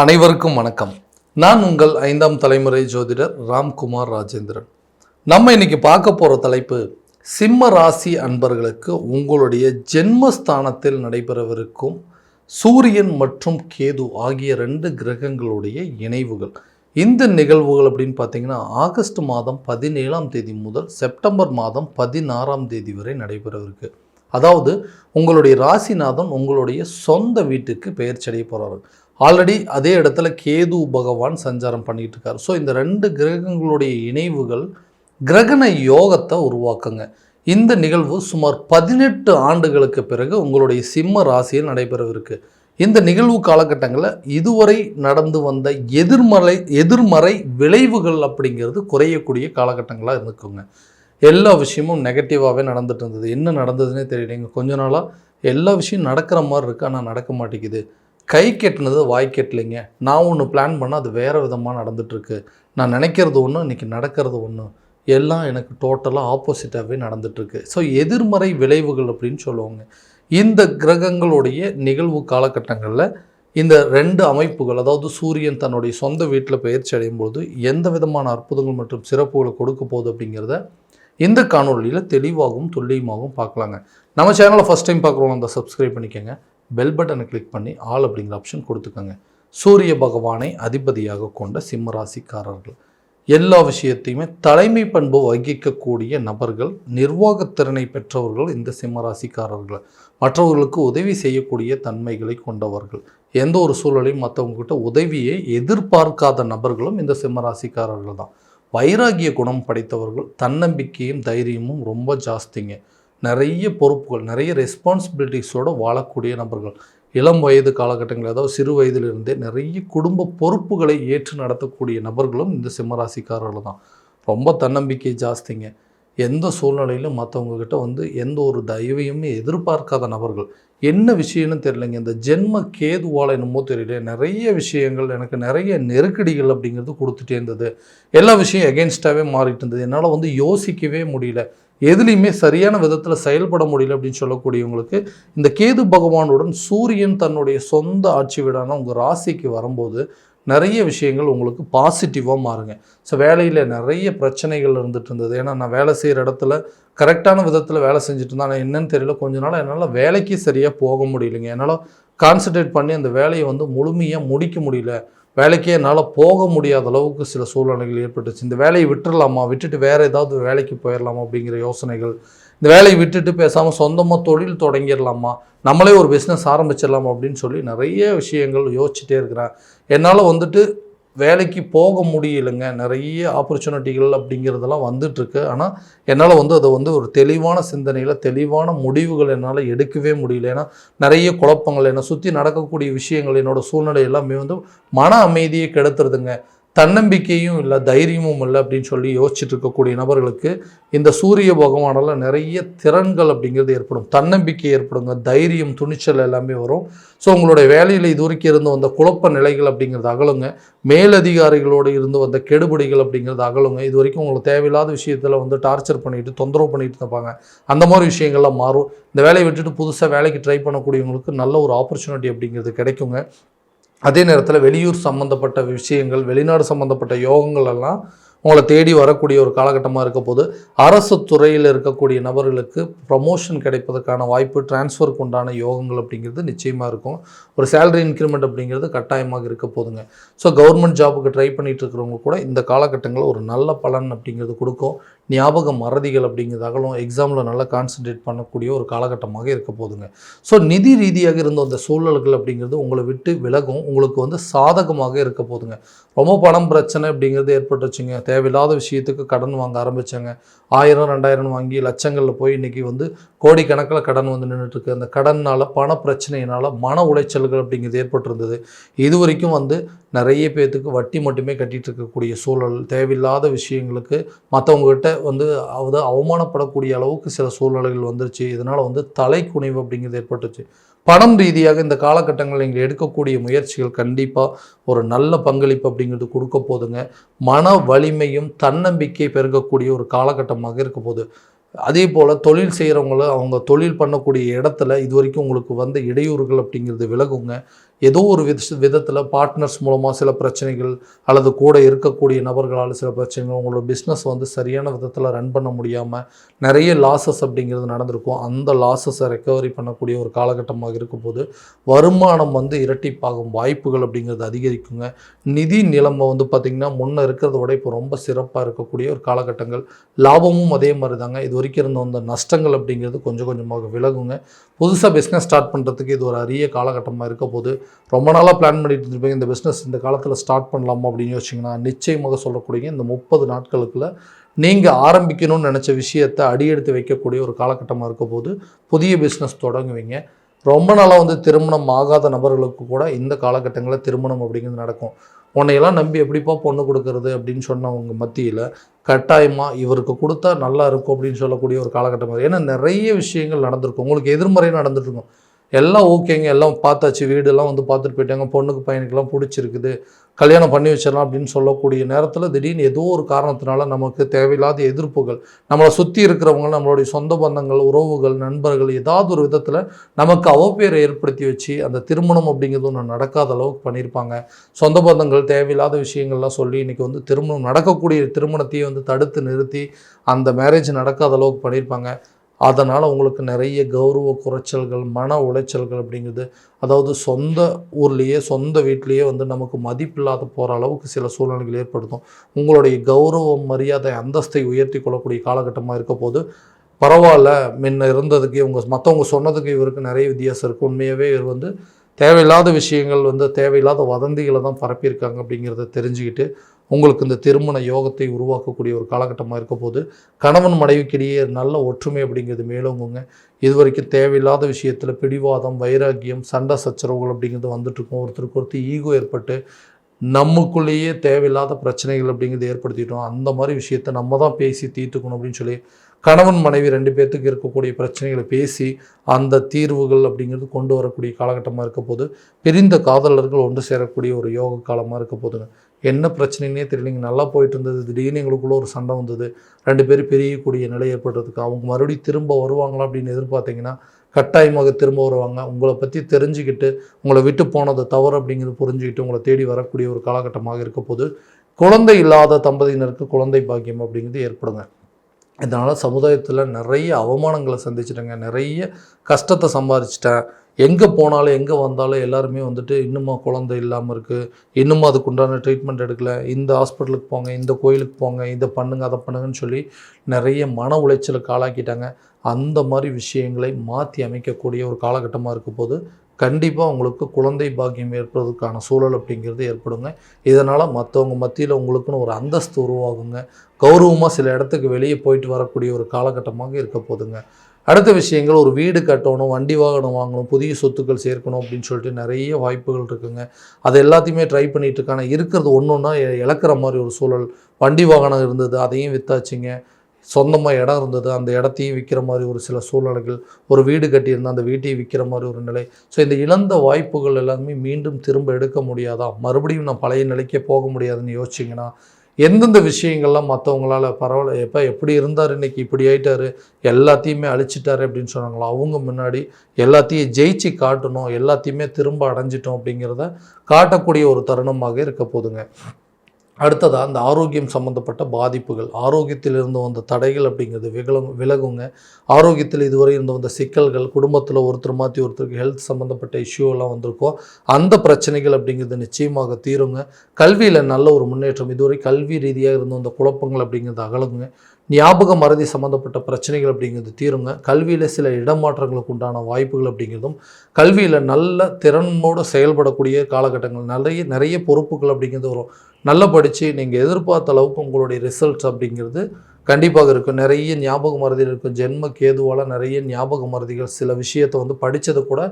அனைவருக்கும் வணக்கம். நான் உங்கள் ஐந்தாம் தலைமுறை ஜோதிடர் ராம்குமார் ராஜேந்திரன். நம்ம இன்னைக்கு பார்க்க போகிற தலைப்பு சிம்ம ராசி அன்பர்களுக்கு உங்களுடைய ஜென்மஸ்தானத்தில் நடைபெறவிருக்கும் சூரியன் மற்றும் கேது ஆகிய ரெண்டு கிரகங்களுடைய இணைவுகள். இந்த நிகழ்வுகள் அப்படின்னு பார்த்தீங்கன்னா ஆகஸ்ட் மாதம் பதினேழாம் தேதி முதல் செப்டம்பர் மாதம் பதினாறாம் தேதி வரை நடைபெறவிருக்கு. அதாவது உங்களுடைய ராசிநாதன் உங்களுடைய சொந்த வீட்டுக்கு பெயர் சடைய போகிறாரு ஆல்ரெடி அதே இடத்துல கேது பகவான் சஞ்சாரம் பண்ணிகிட்டு இருக்கார் ஸோ இந்த ரெண்டு கிரகங்களுடைய இணைவுகள் கிரகண யோகத்தை உருவாக்குங்க. இந்த நிகழ்வு சுமார் பதினெட்டு ஆண்டுகளுக்கு பிறகு உங்களுடைய சிம்ம ராசியில் நடைபெறவிருக்கு. இந்த நிகழ்வு காலகட்டங்களில் இதுவரை நடந்து வந்த எதிர்மறை எதிர்மறை விளைவுகள் அப்படிங்கிறது குறையக்கூடிய காலகட்டங்களாக இருந்துக்குங்க எல்லா விஷயமும் நெகட்டிவாகவே நடந்துட்டு இருந்தது. என்ன நடந்ததுன்னே தெரியலைங்க. கொஞ்ச நாளாக எல்லா விஷயம் நடக்கிற மாதிரி இருக்குது ஆனால் நடக்க மாட்டேங்குது. கை கெட்டினது வாய் கெட்டலைங்க. நான் ஒன்று பிளான் பண்ணால் அது வேறு விதமாக நடந்துட்டுருக்கு. நான் நினைக்கிறது ஒன்று இன்றைக்கி நடக்கிறது ஒன்று எல்லாம் எனக்கு டோட்டலாக ஆப்போசிட்டாகவே நடந்துட்டுருக்கு. ஸோ எதிர்மறை விளைவுகள் அப்படின்னு சொல்லுவாங்க. இந்த கிரகங்களுடைய நிகழ்வு காலகட்டங்களில் இந்த ரெண்டு அமைப்புகள் அதாவது சூரியன் தன்னுடைய சொந்த வீட்டில் பயிற்சி அடையும் பொழுது எந்த விதமான அற்புதங்கள் மற்றும் சிறப்புகளை கொடுக்க போகுது அப்படிங்கிறத இந்த காணொலியில் தெளிவாகவும் துல்லியமாகவும் பார்க்கலாங்க. நம்ம சேனலை ஃபஸ்ட் டைம் பார்க்குறோம் அந்த சப்ஸ்கிரைப் பண்ணிக்கோங்க. பெல் பட்டனை கிளிக் பண்ணி ஆல் அப்படிங்கிற ஆப்ஷன் கொடுத்துக்கோங்க. சூரிய பகவானை அதிபதியாக கொண்ட சிம்மராசிக்காரர்கள். எல்லா விஷயத்தையுமே தலைமை பண்பு வகிக்கக்கூடிய நபர்கள் நிர்வாகத்திறனை பெற்றவர்கள் இந்த சிம்மராசிக்காரர்கள். மற்றவர்களுக்கு உதவி செய்யக்கூடிய தன்மைகளை கொண்டவர்கள். எந்த ஒரு சூழலையும் மற்றவங்ககிட்ட உதவியை எதிர்பார்க்காத நபர்களும் இந்த சிம்மராசிக்காரர்கள் தான். வைராகிய குணம் படைத்தவர்கள் தன்னம்பிக்கையும் தைரியமும் ரொம்ப ஜாஸ்திங்க. நிறைய பொறுப்புகள் நிறைய ரெஸ்பான்சிபிலிட்டிஸோடு வாழக்கூடிய நபர்கள். இளம் வயது காலகட்டங்கள் அதாவது சிறு வயதிலிருந்தே நிறைய குடும்ப பொறுப்புகளை ஏற்று நடத்தக்கூடிய நபர்களும் இந்த சிம்மராசிக்காரர்கள் தான் ரொம்ப தன்னம்பிக்கை ஜாஸ்திங்க. எந்த சூழ்நிலையிலும் மற்றவங்கக்கிட்ட வந்து எந்த ஒரு தயவையுமே எதிர்பார்க்காத நபர்கள். என்ன விஷயம்னு தெரியலைங்க. இந்த ஜென்ம கேதுவால் என்னமோ தெரியல நிறைய விஷயங்கள் எனக்கு நிறைய நெருக்கடிகள் அப்படிங்கிறது கொடுத்துட்டே இருந்தது. எல்லா விஷயம் எகென்ஸ்டாகவே மாறிட்டு இருந்தது. என்னால் வந்து யோசிக்கவே முடியல. எதுலேயுமே சரியான விதத்தில் செயல்பட முடியல அப்படின்னு சொல்லக்கூடியவங்களுக்கு இந்த கேது பகவானுடன் சூரியன் தன்னுடைய சொந்த ஆட்சி வீடான உங்கள் ராசிக்கு வரும்போது நிறைய விஷயங்கள் உங்களுக்கு பாசிட்டிவாக மாறுங்க. ஸோ வேலையில் நிறைய பிரச்சனைகள் இருந்துட்டு இருந்தது. ஏன்னா நான் வேலை செய்கிற இடத்துல கரெக்டான விதத்தில் வேலை செஞ்சுட்டு இருந்தேன். ஆனால் என்னன்னு தெரியல. கொஞ்ச நாள் என்னால் வேலைக்கு சரியாக போக முடியலைங்க. என்னால் கான்சன்ட்ரேட் பண்ணி அந்த வேலையை வந்து முழுமையாக முடிக்க முடியல. வேலைக்கே என்னால் போக முடியாத அளவுக்கு சில சூழ்நிலைகள் ஏற்பட்டுச்சு. இந்த வேலையை விட்டுடலாமா விட்டுட்டு வேறு ஏதாவது வேலைக்கு போயிடலாமா அப்படிங்கிற யோசனைகள். இந்த வேலையை விட்டுட்டு பேசாமல் சொந்தமாக தொழில் தொடங்கிடலாமா நம்மளே ஒரு பிஸ்னஸ் ஆரம்பிச்சிடலாமா அப்படின்னு சொல்லி நிறைய விஷயங்கள் யோசிச்சுட்டே இருக்கிறேன். என்னால் வந்துட்டு வேலைக்கு போக முடியலைங்க. நிறைய ஆப்பர்ச்சுனிட்டிகள் அப்படிங்கிறதெல்லாம் வந்துட்டுருக்கு. ஆனால் என்னால் வந்து அதை வந்து ஒரு தெளிவான சிந்தனையில் தெளிவான முடிவுகள் என்னால் எடுக்கவே முடியல. ஏன்னா நிறைய குழப்பங்கள் என்னை சுற்றி நடக்கக்கூடிய விஷயங்கள் என்னோடய சூழ்நிலை எல்லாமே வந்து மன அமைதியை கெடுத்துருதுங்க. தன்னம்பிக்கையும் இல்லை தைரியமும் இல்லை அப்படின்னு சொல்லி யோசிச்சுட்டு இருக்கக்கூடிய நபர்களுக்கு இந்த சூரிய பகவானால் நிறைய திறன்கள் அப்படிங்கிறது ஏற்படும். தன்னம்பிக்கை ஏற்படுங்க தைரியம் துணிச்சல் எல்லாமே வரும். ஸோ உங்களுடைய வேலையில் இது வரைக்கும் இருந்து வந்த குழப்ப நிலைகள் அப்படிங்கிறது அகலுங்க. மேலதிகாரிகளோடு இருந்து வந்த கெடுபிடிகள் அப்படிங்கிறது அகலுங்க. இது வரைக்கும் உங்களுக்கு தேவையில்லாத விஷயத்தில் வந்து டார்ச்சர் பண்ணிட்டு தொந்தரவு பண்ணிட்டு இருப்பாங்க அந்த மாதிரி விஷயங்கள்லாம் மாறும். இந்த வேலையை விட்டுட்டு புதுசாக வேலைக்கு ட்ரை பண்ணக்கூடியவங்களுக்கு நல்ல ஒரு ஆப்பர்ச்சுனிட்டி அப்படிங்கிறது கிடைக்குங்க. அதே நேரத்தில் வெளியூர் சம்மந்தப்பட்ட விஷயங்கள் வெளிநாடு சம்மந்தப்பட்ட யோகங்கள் எல்லாம் உங்களை தேடி வரக்கூடிய ஒரு காலகட்டமாக இருக்க போது அரசு துறையில் இருக்கக்கூடிய நபர்களுக்கு ப்ரமோஷன் கிடைப்பதற்கான வாய்ப்பு டிரான்ஸ்ஃபருக்கு உண்டான யோகங்கள் அப்படிங்கிறது நிச்சயமாக இருக்கும். ஒரு சேலரி இன்க்ரிமெண்ட் அப்படிங்கிறது கட்டாயமாக இருக்க போதுங்க. ஸோ கவர்மெண்ட் ஜாபுக்கு ட்ரை பண்ணிட்டு இருக்கிறவங்க கூட இந்த காலகட்டங்களில் ஒரு நல்ல பலன் அப்படிங்கிறது கொடுக்கும். ஞாபக மறதிகள் அப்படிங்கிறது அகலும் எக்ஸாமில் நல்லா கான்சென்ட்ரேட் பண்ணக்கூடிய ஒரு காலகட்டமாக இருக்க போதுங்க. ஸோ நிதி ரீதியாக இருந்த அந்த சூழல்கள் அப்படிங்கிறது உங்களை விட்டு விலகும். உங்களுக்கு வந்து சாதகமாக இருக்க போதுங்க. ரொம்ப பணம் பிரச்சனை அப்படிங்கிறது ஏற்பட்டுச்சுங்க தேவையில்லாத விஷயத்துக்கு கடன் வாங்க ஆரம்பித்தாங்க ஆயிரம் ரெண்டாயிரம் வாங்கி லட்சங்களில் போய் இன்றைக்கி வந்து கோடிக்கணக்கில் கடன் வந்து நின்றுட்டுருக்கு அந்த கடனால் பண பிரச்சனையினால் மன உளைச்சல்கள் அப்படிங்கிறது ஏற்பட்டிருந்தது. இது வரைக்கும் வந்து நிறைய பேர்த்துக்கு வட்டி மட்டுமே கட்டிகிட்டு இருக்கக்கூடிய சூழல் தேவையில்லாத விஷயங்களுக்கு மற்றவங்ககிட்ட வந்து அதாவது அவமானப்படக்கூடிய அளவுக்கு சில சூழ்நிலைகள் வந்துருச்சு. இதனால் வந்து தலைக்குனிவு அப்படிங்கிறது ஏற்பட்டுச்சு. பணம் ரீதியாக இந்த காலகட்டங்களில் நீங்கள் எடுக்கக்கூடிய முயற்சிகள் கண்டிப்பாக ஒரு நல்ல பங்களிப்பு அப்படிங்கிறது கொடுக்க போதுங்க. மன வலிமையும் தன்னம்பிக்கை பெருகக்கூடிய ஒரு காலகட்டமாக இருக்க போகுது. அதே போல் தொழில் செய்கிறவங்கள அவங்க தொழில் பண்ணக்கூடிய இடத்துல இது வரைக்கும் உங்களுக்கு வந்த இடையூறுகள் அப்படிங்கிறது விலகுங்க. ஏதோ ஒரு வித விதத்தில் பார்ட்னர்ஸ் மூலமாக சில பிரச்சனைகள் அல்லது கூட இருக்கக்கூடிய நபர்களால் சில பிரச்சனைகள் உங்களோட பிஸ்னஸ் வந்து சரியான விதத்தில் ரன் பண்ண முடியாமல் நிறைய லாசஸ் அப்படிங்கிறது நடந்திருக்கும். அந்த லாசஸை ரெக்கவரி பண்ணக்கூடிய ஒரு காலகட்டமாக இருக்கும்போது வருமானம் வந்து இரட்டிப்பாகும். வாய்ப்புகள் அப்படிங்கிறது அதிகரிக்குங்க. நிதி நிலைமை வந்து பார்த்திங்கன்னா முன்னே இருக்கிறத விட இப்போ ரொம்ப சிறப்பாக இருக்கக்கூடிய ஒரு காலகட்டங்கள். லாபமும் அதே மாதிரி தாங்க இது வரைக்கும் இருந்த அந்த நஷ்டங்கள் அப்படிங்கிறது கொஞ்சம் கொஞ்சமாக விலகுங்க. புதுசாக பிஸ்னஸ் ஸ்டார்ட் பண்ணுறதுக்கு இது ஒரு அரிய காலகட்டமாக இருக்க போது ரொம்ப நாளாக பிளான் பண்ணிட்டு இருப்பீங்க இந்த பிஸ்னஸ் இந்த காலத்தில் ஸ்டார்ட் பண்ணலாமா அப்படின்னு யோசிச்சிங்கன்னா நிச்சயமாக சொல்லக்கூடிய இந்த முப்பது நாட்களுக்குள்ள நீங்கள் ஆரம்பிக்கணும்னு நினச்ச விஷயத்தை அடியெடுத்து வைக்கக்கூடிய ஒரு காலகட்டமாக இருக்க போது புதிய பிஸ்னஸ் தொடங்குவீங்க. ரொம்ப நாளாக வந்து திருமணம் ஆகாத நபர்களுக்கு கூட இந்த காலகட்டங்களில் திருமணம் அப்படிங்கிறது நடக்கும். உன்னையெல்லாம் நம்பி எப்படிப்பா பொண்ணு கொடுக்கறது அப்படின்னு சொன்னவங்க மத்தியில் கட்டாயமாக இவருக்கு கொடுத்தா நல்லா இருக்கும் அப்படின்னு சொல்லக்கூடிய ஒரு காலகட்டமாக ஏன்னா நிறைய விஷயங்கள் நடந்திருக்கும். உங்களுக்கு எதிர்மறை நடந்துட்டுருக்கும் எல்லாம் ஓகேங்க. எல்லாம் பார்த்தாச்சு. வீடெல்லாம் வந்து பார்த்துட்டு போயிட்டாங்க. பொண்ணுக்கு பையனுக்கெல்லாம் பிடிச்சிருக்குது. கல்யாணம் பண்ணி வச்சிடலாம் அப்படின்னு சொல்லக்கூடிய நேரத்தில் திடீர்னு ஏதோ ஒரு காரணத்தினால நமக்கு தேவையில்லாத எதிர்ப்புகள் நம்மளை சுற்றி இருக்கிறவங்க நம்மளுடைய சொந்த பந்தங்கள் உறவுகள் நண்பர்கள் ஏதாவது ஒரு விதத்தில் நமக்கு அவப்பேரை ஏற்படுத்தி வச்சு அந்த திருமணம் அப்படிங்கிறது ஒன்று நடக்காத அளவுக்கு பண்ணியிருப்பாங்க. சொந்த பந்தங்கள் தேவையில்லாத விஷயங்கள்லாம் சொல்லி இன்றைக்கி வந்து திருமணம் நடக்கக்கூடிய திருமணத்தையே வந்து தடுத்து நிறுத்தி அந்த மேரேஜ் நடக்காத அளவுக்கு பண்ணியிருப்பாங்க. அதனால் உங்களுக்கு நிறைய கௌரவ குறைச்சல்கள் மன உளைச்சல்கள் அப்படிங்கிறது அதாவது சொந்த ஊர்லேயே சொந்த வீட்லேயே வந்து நமக்கு மதிப்பில்லாத போகிற அளவுக்கு சில சூழ்நிலைகள் ஏற்படுத்தும். உங்களுடைய கௌரவம் மரியாதை அந்தஸ்தை உயர்த்தி கொள்ளக்கூடிய காலகட்டமாக இருக்க போது பரவாயில்ல முன்ன இருந்ததுக்கு இவங்க மற்றவங்க சொன்னதுக்கு இவருக்கு நிறைய வித்தியாசம் இருக்குது உண்மையாகவே இவர் வந்து தேவையில்லாத விஷயங்கள் வந்து தேவையில்லாத வதந்திகளை தான் பரப்பியிருக்காங்க அப்படிங்கிறத தெரிஞ்சுக்கிட்டு உங்களுக்கு இந்த திருமண யோகத்தை உருவாக்கக்கூடிய ஒரு காலகட்டமாக இருக்க போது கணவன் மனைவிக்கிடையே நல்ல ஒற்றுமை அப்படிங்கிறது மேலோங்குங்க. இது வரைக்கும் தேவையில்லாத விஷயத்தில் பிடிவாதம் வைராக்கியம் சண்டை சச்சரவுகள் அப்படிங்கிறது வந்துட்டுருக்கும். ஒருத்தருக்கு ஒருத்தர் ஈகோ ஏற்பட்டு நமக்குள்ளேயே தேவையில்லாத பிரச்சனைகள் அப்படிங்கிறது ஏற்படுத்திட்டோம். அந்த மாதிரி விஷயத்தை நம்ம தான் பேசி தீர்த்துக்கணும் அப்படின்னு சொல்லி கணவன் மனைவி ரெண்டு பேர்த்துக்கு இருக்கக்கூடிய பிரச்சனைகளை பேசி அந்த தீர்வுகள் அப்படிங்கிறது கொண்டு வரக்கூடிய காலகட்டமாக இருக்க போது பிரிந்த காதலர்கள் ஒன்று சேரக்கூடிய ஒரு யோக காலமாக இருக்க போதுங்க. என்ன பிரச்சனைனே தெரியலைங்க நல்லா போயிட்டு இருந்தது திடீர்னு எங்களுக்குள்ளே ஒரு சண்டை வந்தது. ரெண்டு பேரும் பிரியக்கூடிய நிலை ஏற்படுறதுக்கு அவங்க மறுபடியும் திரும்ப வருவாங்களா அப்படின்னு எதிர்பார்த்தீங்கன்னா கட்டாயமாக திரும்ப வருவாங்க. உங்களை பற்றி தெரிஞ்சுக்கிட்டு உங்களை விட்டு போனதை தவறு அப்படிங்கிறது புரிஞ்சுக்கிட்டு உங்களை தேடி வரக்கூடிய ஒரு காலகட்டமாக இருக்க போது குழந்தை இல்லாத தம்பதியினருக்கு குழந்தை பாக்கியம் அப்படிங்கிறது ஏற்படுங்க. இதனால் சமுதாயத்தில் நிறைய அவமானங்களை சந்திச்சிட்டேங்க. நிறைய கஷ்டத்தை சம்பாதிச்சிட்டேன். எங்கே போனாலும் எங்கே வந்தாலும் எல்லாருமே வந்துட்டு இன்னுமா குழந்தை இல்லாமல் இருக்குது இன்னும் அதுக்குண்டான ட்ரீட்மெண்ட் எடுக்கல. இந்த ஹாஸ்பிட்டலுக்கு போங்க இந்த கோயிலுக்கு போங்க இதை பண்ணுங்க அதை பண்ணுங்கன்னு சொல்லி நிறைய மன உளைச்சலுக்கு ஆளாக்கிட்டாங்க. அந்த மாதிரி விஷயங்களை மாற்றி அமைக்கக்கூடிய ஒரு காலகட்டமாக இருக்க போது கண்டிப்பாக உங்களுக்கு குழந்தை பாக்கியம் ஏற்படுறதுக்கான சூழல் அப்படிங்கிறது ஏற்படுங்க. இதனால் மற்றவங்க மத்தியில் உங்களுக்குன்னு ஒரு அந்தஸ்து உருவாகுங்க. கௌரவமாக சில இடத்துக்கு வெளியே போயிட்டு வரக்கூடிய ஒரு காலகட்டமாக இருக்க போதுங்க. அடுத்த விஷயங்கள் ஒரு வீடு கட்டணும் வண்டி வாகனம் வாங்கணும் புதிய சொத்துக்கள் சேர்க்கணும் அப்படின்னு சொல்லிட்டு நிறைய வாய்ப்புகள் இருக்குங்க. அது எல்லாத்தையுமே ட்ரை பண்ணிட்டு இருக்காங்க. இருக்கிறது ஒன்று ஒன்றா இழக்கிற மாதிரி ஒரு சூழல். வண்டி வாகனம் இருந்தது அதையும் வித்தாச்சுங்க. சொந்தமாக இடம் இருந்தது அந்த இடத்தையும் விற்கிற மாதிரி ஒரு சில சூழ்நிலைகள். ஒரு வீடு கட்டியிருந்தால் அந்த வீட்டையும் விற்கிற மாதிரி ஒரு நிலை. ஸோ இந்த இழந்த வாய்ப்புகள் எல்லாமே மீண்டும் திரும்ப எடுக்க முடியாதா? மறுபடியும் நான் பழைய நிலைக்கே போக முடியாதுன்னு யோசிச்சிங்கன்னா எந்தெந்த விஷயங்கள்லாம் மற்றவங்களால பரவாயில்ல எப்போ எப்படி இருந்தார் இன்னைக்கு இப்படி ஆயிட்டாரு எல்லாத்தையுமே அழிச்சிட்டாரு அப்படின்னு சொன்னாங்களோ? அவங்க முன்னாடி எல்லாத்தையும் ஜெயிச்சு காட்டணும் எல்லாத்தையுமே திரும்ப அடைஞ்சிட்டோம் அப்படிங்கிறத காட்டக்கூடிய ஒரு தருணமாக இருக்க போதுங்க. அடுத்ததாக அந்த ஆரோக்கியம் சம்மந்தப்பட்ட பாதிப்புகள் ஆரோக்கியத்தில் இருந்து வந்த தடைகள் அப்படிங்கிறது விகலும் விலகுங்க. ஆரோக்கியத்தில் இதுவரை இருந்து வந்த சிக்கல்கள் குடும்பத்தில் ஒருத்தர் மாற்றி ஒருத்தருக்கு ஹெல்த் சம்மந்தப்பட்ட இஷ்யூ எல்லாம் வந்திருக்கோ அந்த பிரச்சனைகள் அப்படிங்கிறது நிச்சயமாக தீருங்க. கல்வியில் நல்ல ஒரு முன்னேற்றம் இதுவரை கல்வி ரீதியாக இருந்த வந்த குழப்பங்கள் அப்படிங்கிறது அகலுங்க. ஞாபக மறதி சம்மந்தப்பட்ட பிரச்சனைகள் அப்படிங்கிறது தீருங்க. கல்வியில் சில இடமாற்றங்களுக்கு உண்டான வாய்ப்புகள் அப்படிங்கிறதும் கல்வியில் நல்ல திறனோடு செயல்படக்கூடிய காலகட்டங்கள் நிறைய நிறைய பொறுப்புகள் அப்படிங்கிறது வரும். நல்லா படித்து நீங்கள் எதிர்பார்த்த அளவுக்கு உங்களுடைய ரிசல்ட்ஸ் அப்படிங்கிறது கண்டிப்பாக இருக்கும். நிறைய ஞாபக மறதிகள் இருக்கும். ஜென்ம கேதுவால் நிறைய ஞாபக மறதிகள் சில விஷயத்தை வந்து படித்தது கூட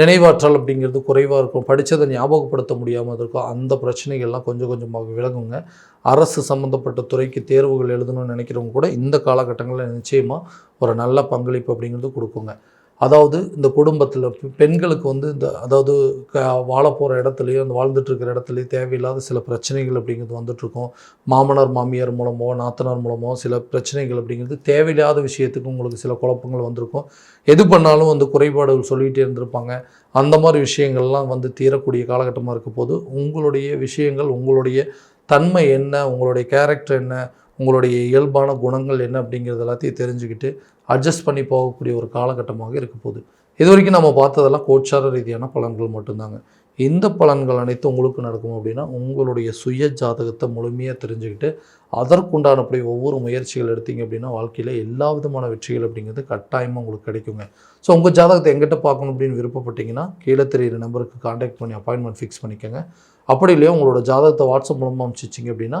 நினைவாற்றல் அப்படிங்கிறது குறைவாக இருக்கும். படித்ததை ஞாபகப்படுத்த முடியாமல் இருக்கும். அந்த பிரச்சனைகள்லாம் கொஞ்சம் கொஞ்சமாக விலகுங்க. அரசு சம்மந்தப்பட்ட துறைக்கு தேர்வுகள் எழுதணும்னு நினைக்கிறவங்க கூட இந்த காலகட்டங்களில் நிச்சயமாக ஒரு நல்ல பங்களிப்பு அப்படிங்கிறது கொடுக்குங்க. அதாவது இந்த குடும்பத்தில் பெண்களுக்கு வந்து இந்த அதாவது க வாழ போகிற இடத்துலையும் அந்த வாழ்ந்துட்டுருக்கிற இடத்துலையும் தேவையில்லாத சில பிரச்சனைகள் அப்படிங்கிறது வந்துட்டுருக்கும். மாமனார் மாமியார் மூலமோ நாத்தனார் மூலமோ சில பிரச்சனைகள் அப்படிங்கிறது தேவையில்லாத விஷயத்துக்கு உங்களுக்கு சில குழப்பங்கள் வந்திருக்கும். எது பண்ணாலும் வந்து குறைபாடுகள் சொல்லிகிட்டே இருந்திருப்பாங்க. அந்த மாதிரி விஷயங்கள்லாம் வந்து தீரக்கூடிய காலகட்டமாக இருக்க போது உங்களுடைய விஷயங்கள் உங்களுடைய தன்மை என்ன உங்களுடைய கேரக்டர் என்ன உங்களுடைய இயல்பான குணங்கள் என்ன அப்படிங்கிறது எல்லாத்தையும் தெரிஞ்சுக்கிட்டு அட்ஜஸ்ட் பண்ணி போகக்கூடிய ஒரு காலகட்டமாக இருக்க போகுது. இது வரைக்கும் நம்ம பார்த்ததெல்லாம் கோச்சார ரீதியான பலன்கள் மட்டும்தாங்க. இந்த பலன்கள் அனைத்தும் உங்களுக்கு நடக்கும் அப்படின்னா உங்களுடைய சுய ஜாதகத்தை முழுமையாக தெரிஞ்சுக்கிட்டு அதற்குண்டானப்படி ஒவ்வொரு முயற்சிகள் எடுத்தீங்க அப்படின்னா வாழ்க்கையில் எல்லா விதமான வெற்றிகள் அப்படிங்கிறது கட்டாயமாக உங்களுக்கு கிடைக்குங்க. ஸோ உங்கள் ஜாதகத்தை எங்கிட்ட பார்க்கணும் அப்படின்னு விருப்பப்பட்டீங்கன்னா கீழே தெரியிற நம்பருக்கு காண்டாக்ட் பண்ணி அப்பாயின்மெண்ட் ஃபிக்ஸ் பண்ணிக்கோங்க. அப்படி இல்லையா உங்களோட ஜாதகத்தை வாட்ஸ்அப் மூலமாக அனுப்பிச்சிச்சிங்க அப்படின்னா